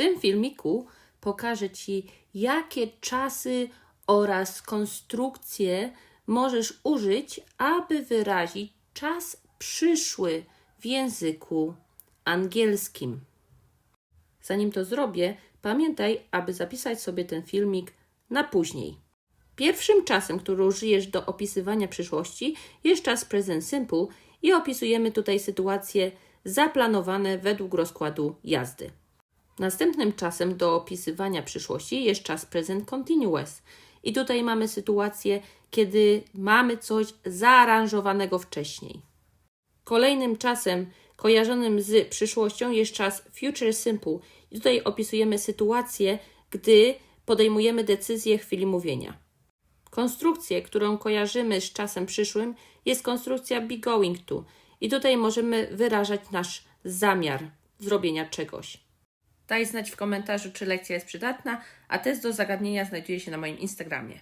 tym filmiku pokażę Ci, jakie czasy oraz konstrukcje możesz użyć, aby wyrazić czas przyszły w języku angielskim. Zanim to zrobię, pamiętaj, aby zapisać sobie ten filmik na później. Pierwszym czasem, który użyjesz do opisywania przyszłości, jest czas present simple i opisujemy tutaj sytuacje zaplanowane według rozkładu jazdy. Następnym czasem do opisywania przyszłości jest czas present continuous. I tutaj mamy sytuację, kiedy mamy coś zaaranżowanego wcześniej. Kolejnym czasem kojarzonym z przyszłością jest czas future simple. I tutaj opisujemy sytuację, gdy podejmujemy decyzję w chwili mówienia. Konstrukcję, którą kojarzymy z czasem przyszłym, jest konstrukcja be going to. I tutaj możemy wyrażać nasz zamiar zrobienia czegoś. Daj znać w komentarzu, czy lekcja jest przydatna, a test do zagadnienia znajduje się na moim Instagramie.